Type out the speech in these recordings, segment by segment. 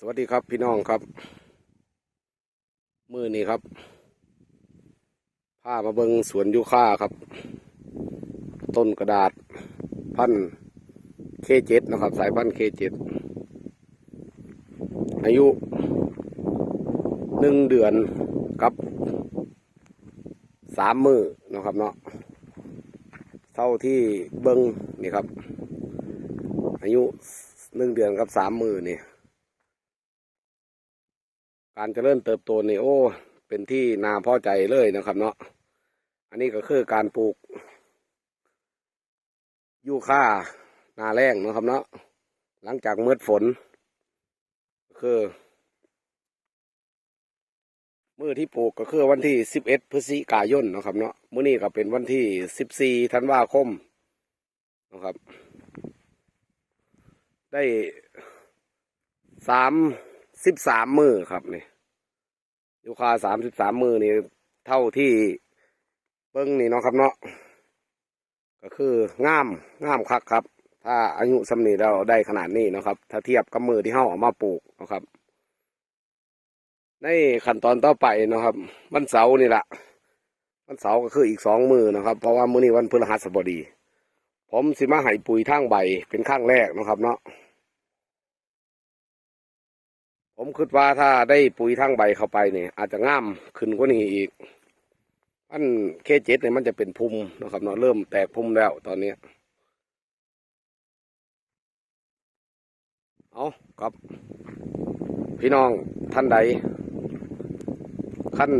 สวัสดีครับพี่น้องครับ มือนี้ครับพามาเบิงสวนยูคาครับ ต้นกระดาษพันเคเจ็ดนะครับ สายพันเคเจ็ดอายุหนึ่งเดือนกับสามมือนะครับเนาะเท่าที่เบิงนี่ครับ อายุหนึ่งเดือนกับสามมือนี่ การเจริญเติบโตนี่โอ้ เป็นที่นาพอใจเลยนะครับเนาะอันนี้ก็คือการปลูก ยูค่านาแรงนะครับเนาะหลังจากเมื่อฝน คือ มือที่ปลูกก็คือวันที่สิบเอ็ดพฤศจิกายนนะครับเนาะมื้อนี้ก็เป็นวันที่สิบสี่ธันวาคมนะครับ ได้สาม สิบสามมือครับนี่ยูคาสามสิบสามมือนี่เท่าที่เบิ้งนี่เนาะครับเนาะก็คืองามงามคักครับ ถ้าอายุสำนีเราได้ขนาดนี้เนาะครับ ถ้าเทียบกับมือที่เฮาเอามาปลูกนะครับ ในขั้นตอนต่อไปเนาะครับวันเสาร์นี่แหละวันเสาร์ก็คืออีกสองมือนะครับ เพราะว่ามื้อนี้วันพฤหัสบดี ผมสิมาให้ปุ๋ยทางใบเป็นข้างแรกนะครับเนาะ ผมคิดว่าถ้าได้ปุ๋ยทั้งใบเข้าไปเนี่ยอาจจะง่ามขึ้นกว่านี้อีก อันเคเจ็ดเนี่ยมันจะเป็นพุ่มนะครับเนาะเริ่มแตกพุ่มแล้วตอนนี้ เอาครับ พี่น้องท่านใดขั้น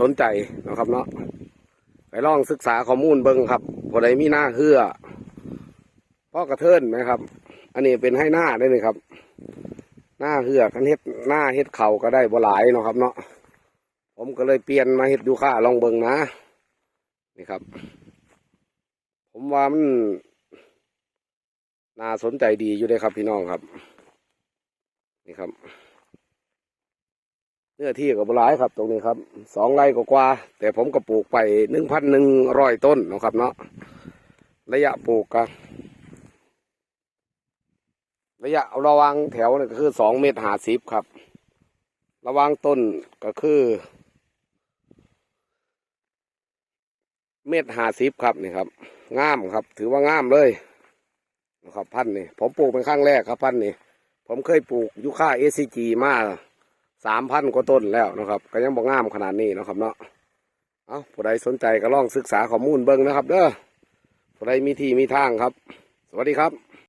สนใจนะครับเนาะไปลองศึกษาข้อมูลเบิ้งครับผู้ใดมีหน้าเหือพ่อกระเทินไหมครับ อันนี้เป็นให้หน้าได้เลยครับ หน้าเหือกันเฮ็ดหน้าเฮ็ดเข่าก็ได้บ่หลายเนาะครับ เนาะผมก็เลยเปลี่ยนมาเฮ็ดยูค่าลองเบิ่งนะ นี่ครับ ผมว่ามันน่าสนใจดีอยู่เลยครับพี่น้องครับ นี่ครับเนื้อที่ก็บ่หลายครับ ตรงนี้ครับสองไร่กว่าแต่ผมก็ปลูกไปหนึ่งพันหนึ่งร้อยต้นเนาะครับ เนาะระยะปลูกก็ ระยะระวางแถวนี่ก็คือสองเมตรหาสิบครับ ระวางต้นก็คือ เมตรหาสิบครับนี่ครับง่ามครับ ถือว่าง่ามเลยนะครับพันธุ์นี่ผมปลูกเป็นครั้งแรกครับพันธุ์นี่ผมเคยปลูกยูคาเอซีจีมาสามพันกว่าต้นแล้วนะครับ ก็ยังบอกง่ามขนาดนี้นะครับเนาะเอาผู้ใดสนใจก็ลองศึกษาข้อมูลเบิ้งนะครับ เด้อผู้ใดมีที่มีทางครับ สวัสดีครับ